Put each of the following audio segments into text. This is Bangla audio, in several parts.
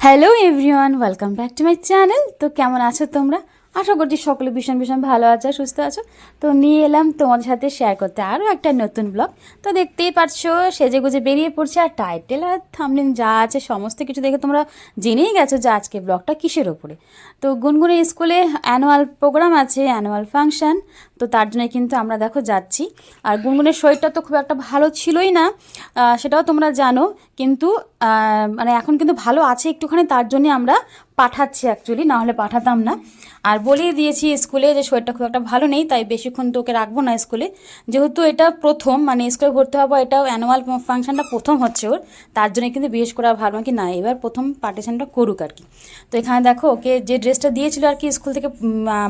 Hello everyone welcome back to my channel তো কেমন আছো তোমরা? আশা করছি সকলে ভীষণ ভীষণ ভালো আছো, সুস্থ আছো। তো নিয়ে এলাম তোমাদের সাথে শেয়ার করতে আরও একটা নতুন ব্লগ তো দেখতেই পারছ, সেজে গুজে বেরিয়ে পড়ছে আর টাইটেল আর থামলিন যা আছে, সমস্ত কিছু দেখে তোমরা জেনেই গেছো যে আজকে ব্লগটা কিসের ওপরে তো গুনগুনের স্কুলে অ্যানুয়াল প্রোগ্রাম আছে অ্যানুয়াল ফাংশান তো তার জন্য কিন্তু আমরা দেখো যাচ্ছি। আর গুনগুনের শরীরটা তো খুব একটা ভালো ছিলই না সেটাও তোমরা জানো। কিন্তু মানে এখন কিন্তু ভালো আছে একটুখানি, তার জন্য আমরা পাঠাচ্ছি অ্যাকচুয়ালি না হলে পাঠাতাম না। আর বলেই দিয়েছি স্কুলে যে শরীরটা খুব একটা ভালো নেই, তাই বেশিক্ষণ তো ওকে রাখব না স্কুলে। যেহেতু এটা প্রথম মানে স্কুলে ভর্তি হব এটাও অ্যানুয়াল ফাংশনটা প্রথম হচ্ছে ওর, তার জন্য কিন্তু বিশেষ করে ভাবলাম কি না, এবার প্রথম পার্টিশনটা করুক আর কি। তো এখানে দেখো, ওকে যে ড্রেসটা দিয়েছিল আর কি স্কুল থেকে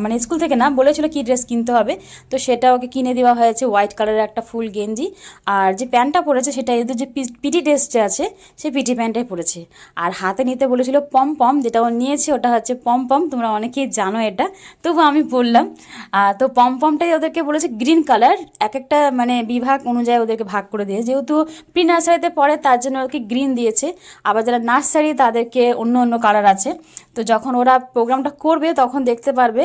মানে স্কুল থেকে না, বলেছিল কি ড্রেস কিনতে হবে। তো সেটা ওকে কিনে দেওয়া হয়েছে হোয়াইট কালারের একটা ফুল গেঞ্জি। আর যে প্যান্টটা পরেছে সেটা এদের যে পিটি ড্রেস যে আছে, সেই পিটি প্যান্টটাই পরেছে। আর হাতে নিতে বলেছিল পম পম যেটা ও নিয়েছে ওটা হচ্ছে পম পম, তোমরা অনেকেই জানো এটা। তবু আমি বললাম তো পম পমটাই ওদেরকে বলেছে গ্রিন কালার, এক একটা মানে বিভাগ অনুযায়ী ওদেরকে ভাগ করে দিয়ে যেহেতু প্রি নার্সারিতে পড়ে, তার জন্য ওদেরকে গ্রিন দিয়েছে। আবার যারা নার্সারি, তাদেরকে অন্য অন্য কালার আছে। তো যখন ওরা প্রোগ্রামটা করবে, তখন দেখতে পারবে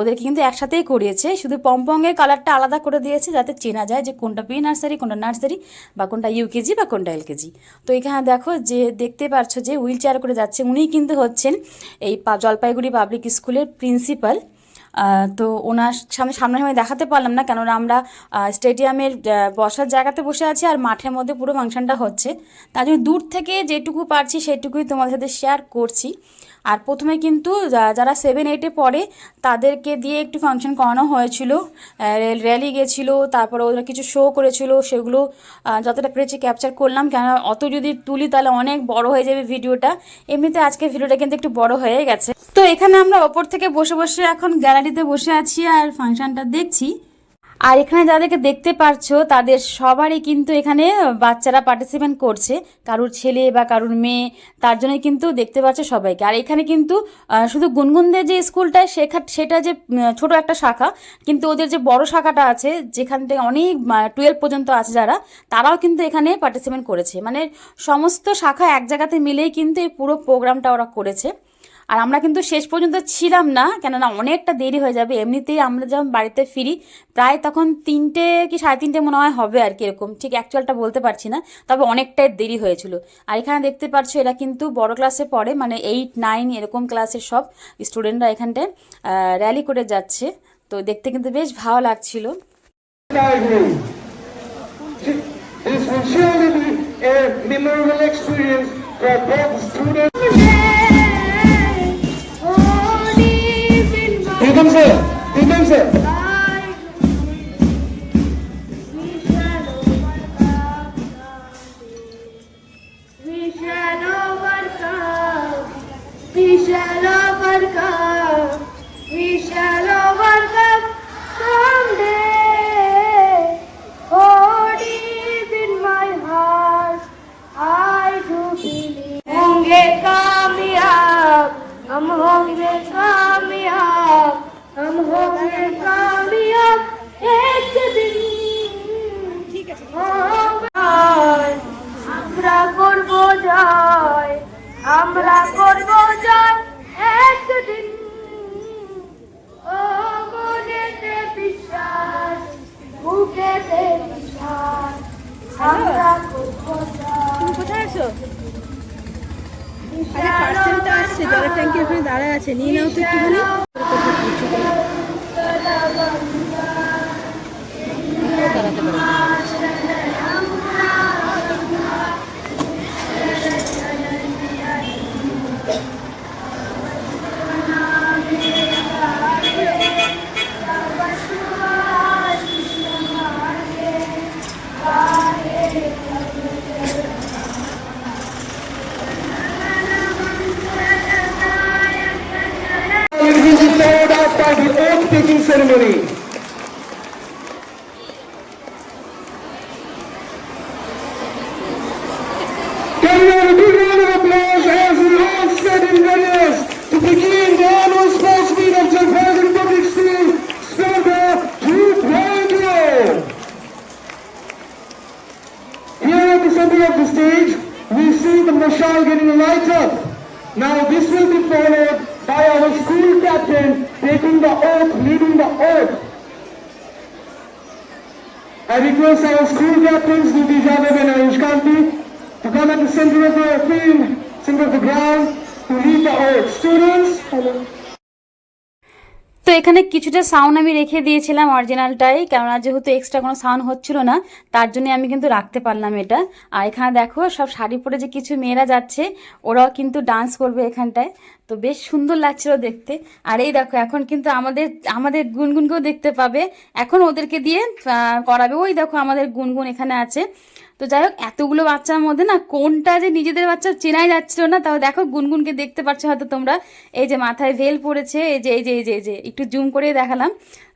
ওদেরকে কিন্তু একসাথেই করিয়েছে। শুধু পম্পংয়ের কালারটা আলাদা করে দিয়েছে যাতে চেনা যায় যে কোনটা প্রি নার্সারি কোনটা নার্সারি বা কোনটা ইউকেজি বা কোনটা এলকেজি তো এখানে দেখো যে দেখতে পারছ যে হুইল চেয়ার করে যাচ্ছে। উনিই কিন্তু হচ্ছেন এই জলপাইগুড়ি পাবলিক স্কুলের প্রিন্সিপাল তো ওনার সামনে সামনে আমি দেখাতে পারলাম না, কেননা আমরা স্টেডিয়ামের বসার জায়গাতে বসে আছি আর মাঠের মধ্যে পুরো ফাংশনটা হচ্ছে। তার জন্য দূর থেকে যেটুকু পারছি সেটুকুই তোমাদের সাথে শেয়ার করছি। আর প্রথমে কিন্তু যারা সেভেন এইটে পড়ে, তাদেরকে দিয়ে একটু ফাংশন করানো হয়েছিল। র্যালি গেছিল, তারপরে ওরা কিছু শো করেছিল, সেগুলো যতটা পেরেছি ক্যাপচার করলাম। কেন অত যদি তুলি, তাহলে অনেক বড় হয়ে যাবে ভিডিওটা। এমনিতে আজকে ভিডিওটা কিন্তু একটু বড় হয়ে গেছে। তো এখানে আমরা ওপর থেকে বসে বসে এখন গ্যালারিতে বসে আছি আর ফাংশনটা দেখছি। আর এখানে যাদেরকে দেখতে পারছ, তাদের সবারই কিন্তু এখানে বাচ্চারা পার্টিসিপেন্ট করছে। কারুর ছেলে বা কারুর মেয়ে, তার জন্য কিন্তু দেখতে পাচ্ছে সবাইকে। আর এখানে কিন্তু শুধু গুনগুনদের যে স্কুলটা শেখা সেটা যে ছোট একটা শাখা, কিন্তু ওদের যে বড় শাখাটা আছে, যেখান থেকে অনেক টুয়েলভ পর্যন্ত আছে যারা, তারাও কিন্তু এখানে পার্টিসিপেন্ট করেছে। মানে সমস্ত শাখা এক জায়গাতে মিলেই কিন্তু এই পুরো প্রোগ্রামটা ওরা করেছে। আর আমরা কিন্তু শেষ পর্যন্ত ছিলাম না, কেননা অনেকটা দেরি হয়ে যাবে। এমনিতেই আমরা যখন বাড়িতে ফিরি, প্রায় তখন তিনটে কি সাড়ে তিনটে মনে হয় হবে আর কি এরকম। ঠিক অ্যাকচুয়ালটা বলতে পারছি না, তবে অনেকটাই দেরি হয়েছিল। আর এখানে দেখতে পাচ্ছ এরা কিন্তু বড় ক্লাসে পড়ে মানে এইট নাইন এরকম ক্লাসের সব স্টুডেন্টরা এখানটায় র্যালি করে যাচ্ছে। তো দেখতে কিন্তু বেশ ভালো লাগছিল। Surely a memorable experience for both students. Comes sir. Comes sir. We shall overcome. We shall overcome. দাঁড়ায় আছে নিয়ে নাও তো একটুখানি। দাঁড়াতে পারো। பெருமொழி I request our school captains, Niti Jadhav and Ayush Kanti, to come the center of the field, center of the ground, to lead the oath. Students, তো এখানে কিছুটা সাউন্ড আমি রেখে দিয়েছিলাম অরিজিনালটাই কেননা যেহেতু এক্সট্রা কোনো সাউন্ড হচ্ছিল না তার জন্য আমি কিন্তু রাখতে পারলাম এটা আর এখানে দেখো সব শাড়ি পরে যে কিছু মেয়েরা যাচ্ছে ওরাও কিন্তু ডান্স করবে এখানটায় তো বেশ সুন্দর লাগছিল দেখতে। আর এই দেখো, এখন কিন্তু আমাদের আমাদের গুনগুনকেও দেখতে পাবে। এখন ওদেরকে দিয়ে করাবে। ওই দেখো, আমাদের গুনগুন এখানে আছে। তো যাই হোক, এতগুলো বাচ্চার মধ্যে না, কোনটা যে নিজেদের বাচ্চা চেনাই যাচ্ছিল না, তাও দেখো, গুনগুনকে দেখতে পাচ্ছ হয়তো তোমরা। এই যে মাথায় ভেল পড়েছে, এই যে এই যে এই যে এই যে, একটু জুম করে দেখালাম।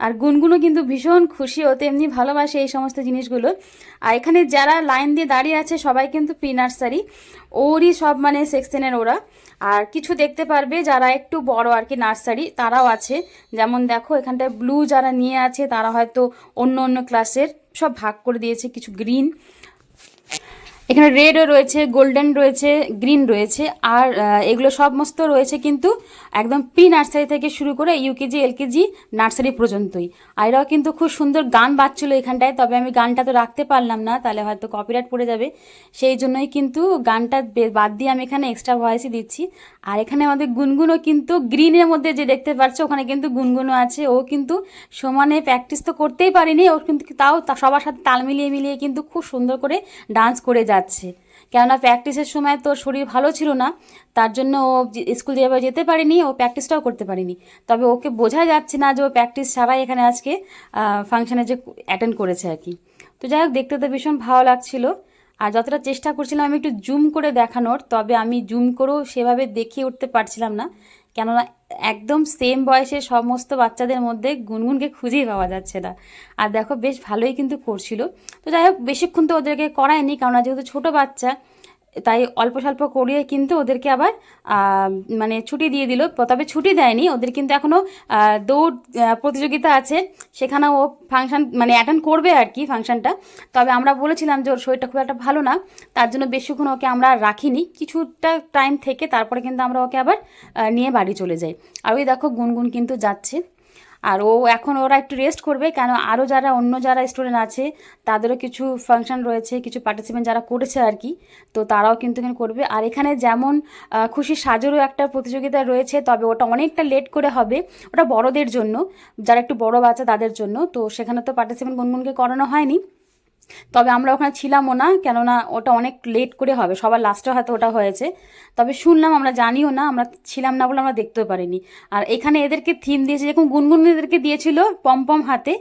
আর গুনগুনও কিন্তু ভীষণ খুশি হতে এমনি ভালোবাসে এই সমস্ত জিনিসগুলো। আর এখানে যারা লাইন দিয়ে দাঁড়িয়ে আছে, সবাই কিন্তু প্রি নার্সারি ওরই সব মানে সেকশনের ওরা। আর কিছু দেখতে পারবে যারা একটু বড় আর কি নার্সারি, তারাও আছে। যেমন দেখো, এখানটায় ব্লু যারা নিয়ে আছে, তারা হয়তো অন্য অন্য ক্লাসের সব ভাগ করে দিয়েছে, কিছু গ্রিন এখানে রেডও রয়েছে গোল্ডেন রয়েছে গ্রিন রয়েছে, আর এগুলো সমস্ত রয়েছে কিন্তু একদম প্রি নার্সারি থেকে শুরু করে ইউকেজি এলকেজি নার্সারি পর্যন্তই। আর এরাও কিন্তু খুব সুন্দর গান বাজছিল এখানটায়, তবে আমি গানটা তো রাখতে পারলাম না, তাহলে হয়তো কপিরাইট পড়ে যাবে। সেই জন্যই কিন্তু গানটা বাদ দিয়ে আমি এখানে এক্সট্রা ভয়েসই দিচ্ছি। আর এখানে আমাদের গুনগুনও কিন্তু গ্রিনের মধ্যে যে দেখতে পাচ্ছ, ওখানে কিন্তু গুনগুনও আছে। ও কিন্তু সমানে প্র্যাকটিস তো করতেই পারিনি ও কিন্তু তাও সবার সাথে তাল মিলিয়ে মিলিয়ে কিন্তু খুব সুন্দর করে ডান্স করে যাচ্ছে। কেননা প্র্যাকটিসের সময় তোর শরীর ভালো ছিল না, তার জন্য ও স্কুল যেভাবে যেতে পারিনি, ও প্র্যাকটিসটাও করতে পারিনি। তবে ওকে বোঝা যাচ্ছে না যে ও প্র্যাকটিস ছাড়াই এখানে আজকে ফাংশানে যে অ্যাটেন্ড করেছে আর কি। তো যাই হোক, দেখতে তো ভীষণ ভালো লাগছিল। আর যতটা চেষ্টা করছিলাম আমি একটু জুম করে দেখানোর, তবে আমি জুম করেও সেভাবে দেখিয়ে উঠতে পারছিলাম না। কেননা একদম সেম বয়সের সমস্ত বাচ্চাদের মধ্যে গুনগুনকে খুঁজেই পাওয়া যাচ্ছে না। আর দেখো বেশ ভালোই কিন্তু করছিল। তো যাই হোক, বেশিক্ষণ তো ওদেরকে করায়নি, কেননা যেহেতু ছোটো বাচ্চা তাই অল্প স্বল্প করিয়ে কিন্তু ওদেরকে আবার মানে ছুটি দিয়ে দিল। তবে ছুটি দেয়নি। ওদের কিন্তু এখনও দৌড় প্রতিযোগিতা আছে। সেখানে ও ফাংশন মানে অ্যাটেন্ড করবে আর কি ফাংশনটা। তবে আমরা বলেছিলাম যে ওর শরীরটা খুব একটা ভালো না। তার জন্য বেশিক্ষণ ওকে আমরা রাখিনি। কিছুটা টাইম থেকে তারপরে কিন্তু আমরা ওকে আবার নিয়ে বাড়ি চলে যাই। আর ওই দেখো গুনগুন কিন্তু যাচ্ছে। আর ও এখন ওরা একটু রেস্ট করবে, কেন আরও যারা অন্য যারা স্টুডেন্ট আছে, তাদেরও কিছু ফাংশন রয়েছে, কিছু পার্টিসিপেন্ট যারা করেছে আর কি, তো তারাও কিন্তু এখানে করবে। আর এখানে যেমন খুশি সাজেরও একটা প্রতিযোগিতা রয়েছে, তবে ওটা অনেকটা লেট করে হবে, ওটা বড়দের জন্য, যারা একটু বড় বাচ্চা তাদের জন্য, তো সেখানে তো পার্টিসিপেন্ট গুনগুনকে করানো হয়নি। তবে আমরা ওখানে ছিলামও না, কেননা ওটা অনেক লেট করে হবে, সবার লাস্টে হয়তো ওটা হয়েছে। তবে শুনলাম আমরা জানিও না, আমরা ছিলাম না বলে আমরা দেখতেও পারিনি। আর এখানে এদেরকে থিম দিয়েছে, যেরকম গুনগুন এদেরকে দিয়েছিল পম হাতে,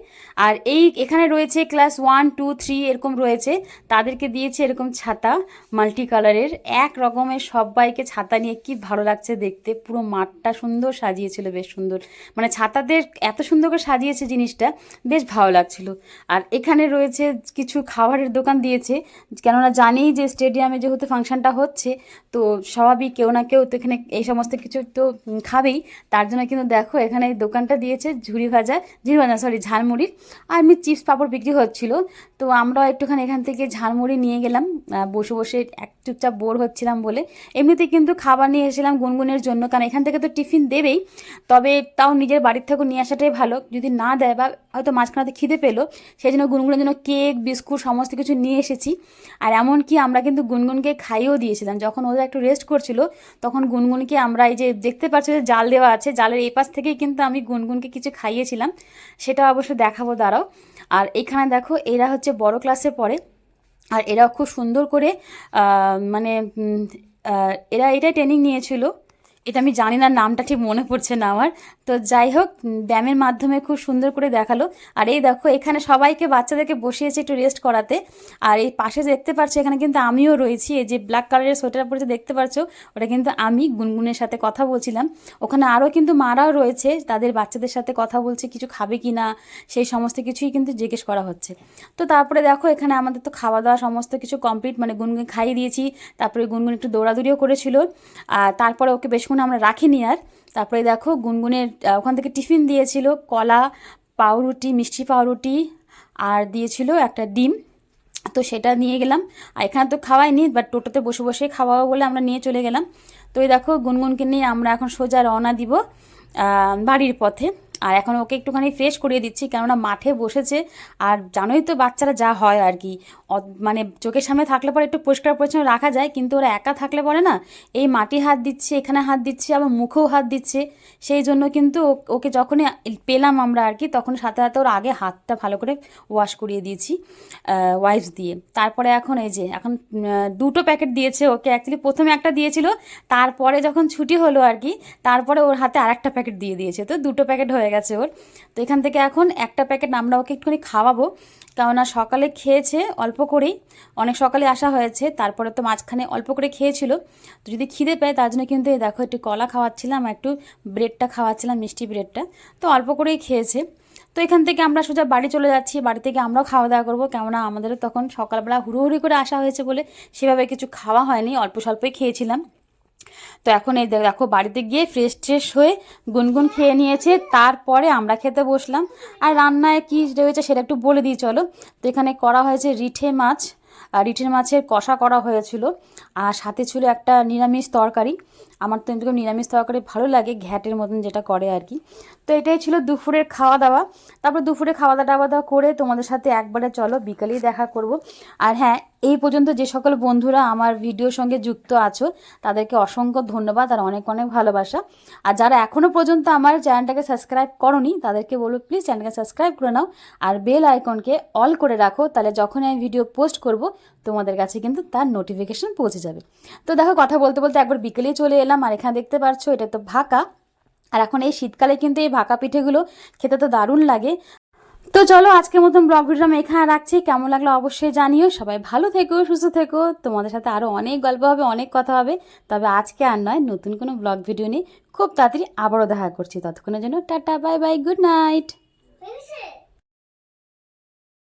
আর এই এখানে রয়েছে ক্লাস ওয়ান টু থ্রি এরকম রয়েছে, তাদেরকে দিয়েছে এরকম ছাতা মাল্টি কালারের এক রকমের সবাইকে ছাতা নিয়ে কি ভালো লাগছে দেখতে, পুরো মাঠটা সুন্দর সাজিয়েছিল, বেশ সুন্দর। মানে ছাতাদের এত সুন্দর করে সাজিয়েছে জিনিসটা, বেশ ভালো লাগছিল। আর এখানে রয়েছে কিছু খাবারের দোকান দিয়েছে। কেননা জানি যে স্টেডিয়ামে যেহেতু ফাংশনটা হচ্ছে, তো স্বাভাবিক কেউ না কেউ তো এখানে এই সমস্ত কিছু তো খাবেই। তার জন্য কিন্তু দেখো এখানে দোকানটা দিয়েছে ঝুড়ি ভাজা ঝুড়ি ভাজা সরি ঝালমুড়ির আর এমনি চিপস পাপড় বিক্রি হচ্ছিল। তো আমরাও একটুখানি এখান থেকে ঝালমুড়ি নিয়ে গেলাম বসে বসে এক চুপচাপ বোর হচ্ছিলাম বলে। এমনিতে কিন্তু খাবার নিয়ে এসেছিলাম গুনগুনের জন্য, কারণ এখান থেকে তো টিফিন দেবেই, তবে তাও নিজের বাড়ির থেকে নিয়ে আসাটাই ভালো। যদি না দেয় বা হয়তো মাঝখানাতে খিদে পেল, সেই জন্য গুনগুনের জন্য কেক, বিস্কুট, সমস্ত কিছু নিয়ে এসেছি। আর এমনকি আমরা কিন্তু গুনগুনকে খাইয়েও দিয়েছিলাম। যখন ওরা একটু রেস্ট করছিল, তখন গুনগুনকে আমরা এই যে দেখতে পাচ্ছি যে জাল দেওয়া আছে, জালের এই পাশ থেকেই কিন্তু আমি গুনগুনকে কিছু খাইয়েছিলাম, সেটা অবশ্য দেখাবো দাঁড়াও। আর এখানে দেখো, এরা হচ্ছে বড় ক্লাসে পড়ে। আর এরা খুব সুন্দর করে মানে এরা এটাই ট্রেনিং নিয়েছিল এটা আমি জানি না, নামটা ঠিক মনে পড়ছে না আমার। তো যাই হোক, ব্যায়ামের মাধ্যমে খুব সুন্দর করে দেখাল। আর এই দেখো, এখানে সবাইকে, বাচ্চাদেরকে বসিয়েছে একটু রেস্ট করাতে। আর এই পাশে দেখতে পাচ্ছ, এখানে কিন্তু আমিও রয়েছি। এই যে ব্ল্যাক কালারের সোয়েটার পরে দেখতে পাচ্ছ? ওটা কিন্তু আমি গুনগুনের সাথে কথা বলছিলাম। ওখানে আরও কিন্তু মারাও রয়েছে, তাদের বাচ্চাদের সাথে কথা বলছে, কিছু খাবে কি না সেই সমস্ত কিছুই কিন্তু জিজ্ঞেস করা হচ্ছে। তো তারপরে দেখো, এখানে আমাদের তো খাওয়া দাওয়া সমস্ত কিছু কমপ্লিট মানে গুনগুন খাইয়ে দিয়েছি। তারপরে গুনগুন একটু দৌড়াদৌড়িও করেছিল। আর তারপরে ওকে বেশক্ষণ আমরা রাখিনি আর। তারপরে দেখো গুনগুনের ওখান থেকে টিফিন দিয়েছিল কলা, পাউরুটি, মিষ্টি পাউরুটি, আর দিয়েছিল একটা ডিম। তো সেটা নিয়ে গেলাম। আর এখানে তো খাওয়াইনি বাট টোটোতে বসে বসে খাওয়াবো বলে আমরা নিয়ে চলে গেলাম। তো এই দেখো গুনগুনকে নিয়ে আমরা এখন সোজা রওনা দিব বাড়ির পথে। আর এখন ওকে একটুখানি ফ্রেশ করিয়ে দিচ্ছি, কেননা মাঠে বসেছে। আর জানোই তো বাচ্চারা যা হয় আর কি। মানে চোখের সামনে থাকলে পরে একটু পরিষ্কার পরিচ্ছন্ন রাখা যায়, কিন্তু ওরা একা থাকলে পরে না, এই মাটি হাত দিচ্ছে, এখানে হাত দিচ্ছে, আবার মুখেও হাত দিচ্ছে। সেই জন্য কিন্তু ওকে যখনই পেলাম আমরা আর কি, তখন সাথে সাথে ওর আগে হাতটা ভালো করে ওয়াশ করিয়ে দিয়েছি ওয়াইপস দিয়ে। তারপরে এখন এই যে, এখন দুটো প্যাকেট দিয়েছে ওকে। অ্যাকচুয়ালি প্রথমে একটা দিয়েছিল, তারপরে যখন ছুটি হলো আর কি, তারপরে ওর হাতে আর একটা প্যাকেট দিয়ে দিয়েছে। তো দুটো প্যাকেট হয়ে গেছে ওর। তো এখান থেকে এখন একটা প্যাকেট আমরা ওকে একটুখানি খাওয়াবো। কেননা সকালে খেয়েছে অল্প করেই, অনেক সকালে আসা হয়েছে, তারপরে তো মাঝখানে অল্প করে খেয়েছিল। তো যদি খিদে পায় তার জন্য কিন্তু এই দেখো একটু কলা খাওয়াচ্ছিলাম, একটু ব্রেডটা খাওয়াচ্ছিলাম, মিষ্টি ব্রেডটা। তো অল্প করেই খেয়েছে। তো এখান থেকে আমরা সোজা বাড়ি চলে যাচ্ছি, বাড়ি থেকে আমরাও খাওয়া দাওয়া করব। কেননা আমাদেরও তখন সকালবেলা হুড়োহুড়ি করে আসা হয়েছে বলে সেভাবে কিছু খাওয়া হয়নি, অল্প স্বল্পই খেয়েছিলাম। তো এখন এই দেখো বাড়িতে গিয়ে ফ্রেশ ট্রেশ হয়ে গুনগুন খেয়ে নিয়েছে, তারপরে আমরা খেতে বসলাম। আর রান্নায় কী রয়েছে সেটা একটু বলে দিই, চলো। তো এখানে করা হয়েছে রিঠে মাছ, আর রিঠের মাছের কষা করা হয়েছিল। আর সাথে ছিল একটা নিরামিষ তরকারি। আমার তো এরকম নিরামিষ তরকারি ভালো লাগে, ঘ্যাটের মতন যেটা করে আর কি। তো এটাই ছিল দুপুরের খাওয়া দাওয়া তারপর দুপুরে খাওয়া দাওয়া দাওয়া করে তোমাদের সাথে একবারে চলো বিকালেই দেখা করব। আর হ্যাঁ এই পর্যন্ত যে সকল বন্ধুরা আমার ভিডিওর সঙ্গে যুক্ত আছো, তাদেরকে অসংখ্য ধন্যবাদ আর অনেক অনেক ভালোবাসা। আর যারা এখনও পর্যন্ত আমার চ্যানেলটাকে সাবস্ক্রাইব করনি, তাদেরকে বলব প্লিজ চ্যানেলকে সাবস্ক্রাইব করে নাও আর বেল আইকনকে অল করে রাখো, তাহলে যখন আমি ভিডিও পোস্ট করব, তোমাদের কাছে কিন্তু তার নোটিফিকেশন পৌঁছে যাবে। তো দেখো, কথা বলতে বলতে একবার বিকেলেই চলে এলাম আর এখানে দেখতে পাচ্ছ এটা তো ভাকা। আর এখন এই শীতকালে কিন্তু এই ভাকা পিঠেগুলো খেতে তো দারুণ লাগে। তো চলো আজকের মতন ব্লগ ভিডিও আমি এখানে রাখছি। কেমন লাগল অবশ্যই জানিও। সবাই ভালো থেকো, সুস্থ থেকো। তোমাদের সাথে আরও অনেক গল্প হবে, অনেক কথা হবে। তবে আজকে আর নয়, নতুন কোনো ব্লগ ভিডিও নিয়ে খুব তাড়াতাড়ি আবারও দেখা করছি। ততক্ষণের জন্য tata, bye bye, good night.